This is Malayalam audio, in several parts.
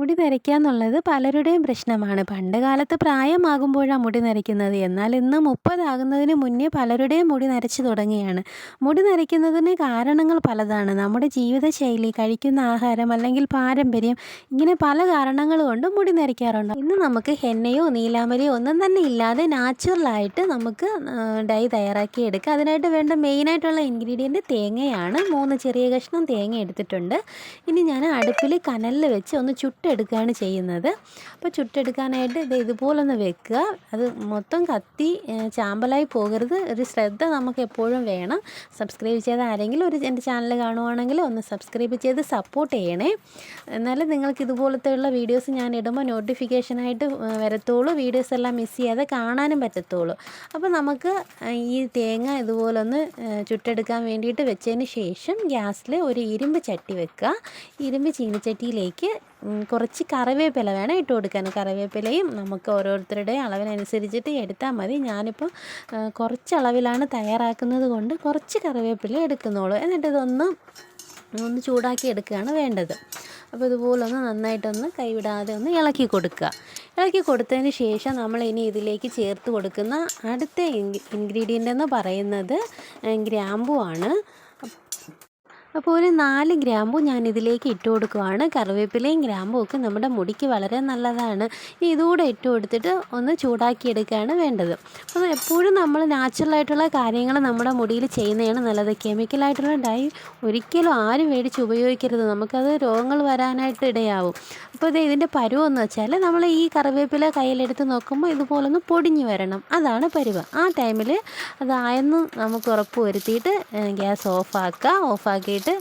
മുടി നരയ്ക്കുക എന്നുള്ളത് പലരുടെയും പ്രശ്നമാണ്. പണ്ട് കാലത്ത് പ്രായമാകുമ്പോഴാണ് മുടി നരയ്ക്കുന്നത്. എന്നാൽ ഇന്ന് മുപ്പതാകുന്നതിന് മുന്നേ പലരുടെയും മുടി നരച്ചു തുടങ്ങിയാണ് മുടി നരയ്ക്കുന്നതിന് കാരണങ്ങൾ പലതാണ്. നമ്മുടെ ജീവിതശൈലി കഴിക്കുന്ന ആഹാരം അല്ലെങ്കിൽ പാരമ്പര്യം ഇങ്ങനെ പല കാരണങ്ങൾ കൊണ്ട് മുടി നരയ്ക്കാറുണ്ട്. ഇന്ന് നമുക്ക് ഹെന്നയോ നീലാമരിയോ ഒന്നും തന്നെ ഇല്ലാതെ നാച്ചുറലായിട്ട് നമുക്ക് ഡൈ തയ്യാറാക്കി എടുക്കാം അതിനായിട്ട് വേണ്ട മെയിനായിട്ടുള്ള ഇൻഗ്രീഡിയന്റ് തേങ്ങയാണ്. മൂന്ന് ചെറിയ കഷ്ണം തേങ്ങ എടുത്തിട്ടുണ്ട്. ഇനി ഞാൻ അടുപ്പിൽ കനലിൽ വെച്ച് ഒന്ന് ചുട്ടെടുക്കുകയാണ് ചെയ്യുന്നത്. അപ്പോൾ ചുട്ടെടുക്കാനായിട്ട് ഇത് ഇതുപോലൊന്ന് വെക്കുക. അത് മൊത്തം കത്തി ചാമ്പലായി പോകരുത്. ഒരു ശ്രദ്ധ നമുക്ക് എപ്പോഴും വേണം. സബ്സ്ക്രൈബ് ചെയ്ത ആരെങ്കിലും ഒരു എന്റെ ചാനൽ കാണുവാണെങ്കിൽ ഒന്ന് സബ്സ്ക്രൈബ് ചെയ്ത് സപ്പോർട്ട് ചെയ്യണേ. എന്നാലും നിങ്ങൾക്ക് ഇതുപോലത്തെ ഉള്ള വീഡിയോസ് ഞാൻ ഇടുമ്പോൾ നോട്ടിഫിക്കേഷനായിട്ട് വരത്തുള്ളൂ. വീഡിയോസ് എല്ലാം മിസ് ചെയ്യാതെ കാണാനും പറ്റത്തുള്ളൂ. അപ്പോൾ നമുക്ക് ഈ തേങ്ങ ഇതുപോലൊന്ന് ചുട്ടെടുക്കാൻ വേണ്ടിയിട്ട് വെച്ചതിന് ശേഷം ഗ്യാസിൽ ഒരു ഇരുമ്പ് ചട്ടി വെക്കുക. ഇരുമ്പ് ചീനിച്ചട്ടിയിലേക്ക് കുറച്ച് കറിവേപ്പില വേണം ഇട്ട് കൊടുക്കാൻ. കറിവേപ്പിലയും നമുക്ക് ഓരോരുത്തരുടെ അളവിനനുസരിച്ചിട്ട് എടുത്താൽ മതി. ഞാനിപ്പോൾ കുറച്ച് അളവിലാണ് തയ്യാറാക്കുന്നത് കൊണ്ട് കുറച്ച് കറിവേപ്പില എടുക്കുന്നുള്ളൂ. എന്നിട്ട് ഇതൊന്ന് ഒന്ന് ചൂടാക്കി എടുക്കുകയാണ് വേണ്ടത്. അപ്പോൾ ഇതുപോലൊന്ന് നന്നായിട്ടൊന്ന് കൈവിടാതെ ഒന്ന് ഇളക്കി കൊടുക്കുക. ഇളക്കി കൊടുത്തതിന് ശേഷം നമ്മൾ ഇനി ഇതിലേക്ക് ചേർത്ത് കൊടുക്കുന്ന അടുത്ത ഇൻഗ്രീഡിയന്റ് എന്ന് പറയുന്നത് ഗ്രാമ്പു ആണ് അപ്പോൾ ഒരു നാല് ഗ്രാമ്പു ഞാൻ ഇതിലേക്ക് ഇട്ട് കൊടുക്കുവാണ്. കറിവേപ്പിലയും ഗ്രാമ്പും ഒക്കെ നമ്മുടെ മുടിക്ക് വളരെ നല്ലതാണ്. ഇതുകൂടെ ഇട്ട് കൊടുത്തിട്ട് ഒന്ന് ചൂടാക്കിയെടുക്കുകയാണ് വേണ്ടത്. അപ്പോൾ എപ്പോഴും നമ്മൾ നാച്ചുറലായിട്ടുള്ള കാര്യങ്ങൾ നമ്മുടെ മുടിയിൽ ചെയ്യുന്നതാണ് നല്ലത്. കെമിക്കലായിട്ടുള്ള ഡൈ ഒരിക്കലും ആരും മേടിച്ച് ഉപയോഗിക്കരുത്. നമുക്കത് രോഗങ്ങൾ വരാനായിട്ട് ഇടയാവും. അപ്പോൾ ഇത് ഇതിന്റെ പരുവെന്ന് വെച്ചാൽ നമ്മൾ ഈ കറിവേപ്പില കയ്യിലെടുത്ത് നോക്കുമ്പോൾ ഇതുപോലൊന്ന് പൊടിഞ്ഞു വരണം. അതാണ് പരുവ്. ആ ടൈമിൽ അതായെന്ന് നമുക്ക് ഉറപ്പ് വരുത്തിയിട്ട് ഗ്യാസ് ഓഫാക്കുക. ഓഫാക്കിയിട്ട് ഇത്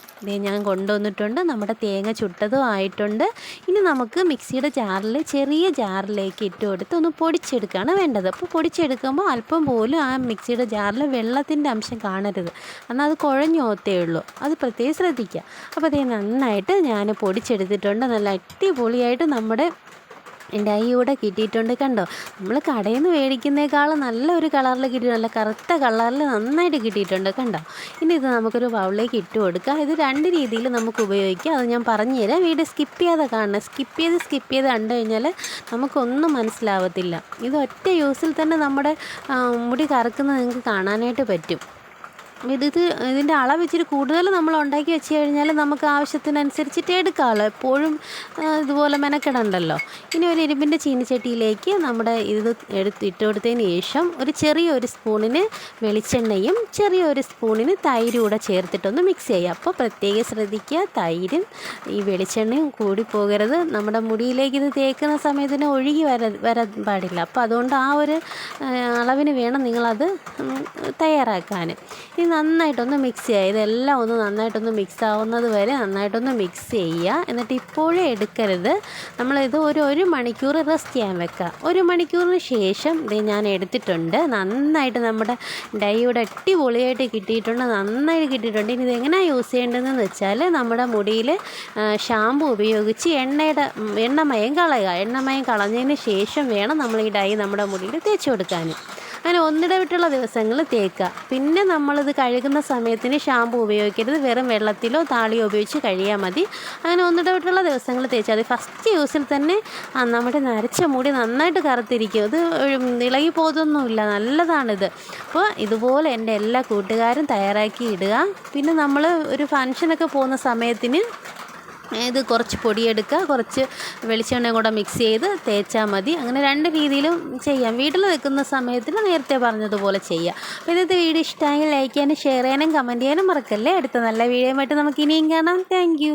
ഞാൻ കൊണ്ടുവന്നിട്ടുണ്ട്. നമ്മുടെ തേങ്ങ ചുട്ടതും ആയിട്ടുണ്ട്. ഇനി നമുക്ക് മിക്സിയുടെ ജാറിൽ ചെറിയ ജാറിലേക്ക് ഇട്ട് കൊടുത്ത് ഒന്ന് പൊടിച്ചെടുക്കുകയാണ് വേണ്ടത്. അപ്പോൾ പൊടിച്ചെടുക്കുമ്പോൾ അല്പം പോലും ആ മിക്സിയുടെ ജാറിൽ വെള്ളത്തിന്റെ അംശം കാണരുത്. എന്നാൽ അത് കുഴഞ്ഞോത്തേ ഉള്ളൂ. അത് പ്രത്യേകം ശ്രദ്ധിക്കുക. അപ്പോൾ അതേ നന്നായിട്ട് ഞാൻ പൊടിച്ചെടുത്തിട്ടുണ്ട്. നല്ല അടിപൊളിയായിട്ട് നമ്മുടെ ഡൈ ഇവിടെ കിട്ടിയിട്ടുണ്ട് കണ്ടോ? നമ്മൾ കടയിൽ നിന്ന് മേടിക്കുന്നേക്കാളും നല്ലൊരു കളറിൽ കിട്ടി നല്ല കറുത്ത കളറിൽ നന്നായിട്ട് കിട്ടിയിട്ടുണ്ട് കണ്ടോ? ഇനി ഇത് നമുക്കൊരു ബൗളിലേക്ക് ഇട്ട് കൊടുക്കാം. ഇത് രണ്ട് രീതിയിൽ നമുക്ക് ഉപയോഗിക്കാം. അത് ഞാൻ പറഞ്ഞുതരാം വീഡിയോ സ്കിപ്പ് ചെയ്യാതെ കാണണം. സ്കിപ്പ് ചെയ്ത് സ്കിപ്പ് ചെയ്ത് കണ്ടു കഴിഞ്ഞാൽ നമുക്കൊന്നും മനസ്സിലാവത്തില്ല. ഇത് ഒറ്റ യൂസിൽ തന്നെ നമ്മുടെ മുടി കറക്കുന്നത് നിങ്ങൾക്ക് കാണാനായിട്ട് പറ്റും. ഇത് ഇത് ഇതിന്റെ അളവ് ഇച്ചിരി കൂടുതൽ നമ്മൾ ഉണ്ടാക്കി വെച്ച് കഴിഞ്ഞാൽ നമുക്ക് ആവശ്യത്തിനനുസരിച്ചിട്ട് എടുക്കാമല്ലോ. എപ്പോഴും ഇതുപോലെ മെനക്കെടണ്ടല്ലോ. ഇനി ഒരു ഇരുമ്പിന്റെ ചീനിച്ചട്ടിയിലേക്ക് നമ്മുടെ ഇത് എടുത്ത് ഇട്ട് കൊടുത്തതിന് ശേഷം ഒരു ചെറിയൊരു സ്പൂണിന് വെളിച്ചെണ്ണയും ചെറിയൊരു സ്പൂണിന് തൈരും കൂടെ ചേർത്തിട്ടൊന്ന് മിക്സ് ചെയ്യുക അപ്പോൾ പ്രത്യേകം ശ്രദ്ധിക്കുക തൈരും ഈ വെളിച്ചെണ്ണയും കൂടി പോകരുത്. നമ്മുടെ മുടിയിലേക്ക് ഇത് തേക്കുന്ന സമയത്തിന് ഒഴുകി വര വരാൻ പാടില്ല. അപ്പോൾ അതുകൊണ്ട് ആ ഒരു അളവിന് വേണം നിങ്ങളത് തയ്യാറാക്കാൻ. ഇനി നന്നായിട്ടൊന്ന് മിക്സ് ചെയ്യുക. ഇതെല്ലാം ഒന്ന് നന്നായിട്ടൊന്ന് മിക്സ് ആവുന്നത് വരെ നന്നായിട്ടൊന്ന് മിക്സ് ചെയ്യുക. എന്നിട്ട് ഇപ്പോഴേ എടുക്കരുത്. നമ്മളിത് ഒരു ഒരു മണിക്കൂർ റെസ്റ്റ് ചെയ്യാൻ വെക്കുക. ഒരു മണിക്കൂറിന് ശേഷം ഇത് ഞാൻ എടുത്തിട്ടുണ്ട്. നന്നായിട്ട് നമ്മുടെ ഡൈയുടെ അടിപൊളിയായിട്ട് കിട്ടിയിട്ടുണ്ട്. നന്നായിട്ട് കിട്ടിയിട്ടുണ്ട്. ഇനി ഇതെങ്ങനെയാണ് യൂസ് ചെയ്യേണ്ടതെന്ന് വെച്ചാൽ നമ്മുടെ മുടിയിൽ ഷാമ്പു ഉപയോഗിച്ച് എണ്ണയുടെ എണ്ണമയം കളയുക. എണ്ണമയം കളഞ്ഞതിന് ശേഷം വേണം നമ്മൾ ഈ ഡൈ നമ്മുടെ മുടിയിൽ തേച്ച് കൊടുക്കാൻ. അങ്ങനെ ഒന്നിടവിട്ടുള്ള ദിവസങ്ങൾ തേക്കുക. പിന്നെ നമ്മളിത് കഴുകുന്ന സമയത്തിന് ഷാമ്പു ഉപയോഗിക്കരുത്. വെറും വെള്ളത്തിലോ താളിയോ ഉപയോഗിച്ച് കഴിയാൽ മതി. അങ്ങനെ ഒന്നിടവിട്ടുള്ള ദിവസങ്ങൾ തേച്ചാൽ മതി. ഫസ്റ്റ് യൂസിൽ തന്നെ നമ്മുടെ നരച്ച മുടി നന്നായിട്ട് കറുത്തിരിക്കും. അത് ഇളകി പോകുന്നൊന്നുമില്ല. നല്ലതാണിത്. അപ്പോൾ ഇതുപോലെ എന്റെ എല്ലാ കൂട്ടുകാരും തയ്യാറാക്കി ഇടുക. പിന്നെ നമ്മൾ ഒരു ഫങ്ഷനൊക്കെ പോകുന്ന സമയത്തിന് ഇത് കുറച്ച് പൊടിയെടുക്കുക കുറച്ച് വെളിച്ചെണ്ണയും കൂടെ മിക്സ് ചെയ്ത് തേച്ചാൽ മതി. അങ്ങനെ രണ്ട് രീതിയിലും ചെയ്യാം. വീട്ടിൽ വെക്കുന്ന സമയത്തിൽ നേരത്തെ പറഞ്ഞതുപോലെ ചെയ്യാം. അപ്പോൾ ഇന്നത്തെ വീഡിയോ ഇഷ്ടമായി ലൈക്ക് ചെയ്യാനും ഷെയർ ചെയ്യാനും കമന്റ് ചെയ്യാനും മറക്കല്ലേ? അടുത്ത നല്ല വീഡിയോ ആയിട്ട് നമുക്ക് ഇനിയും കാണാം. താങ്ക്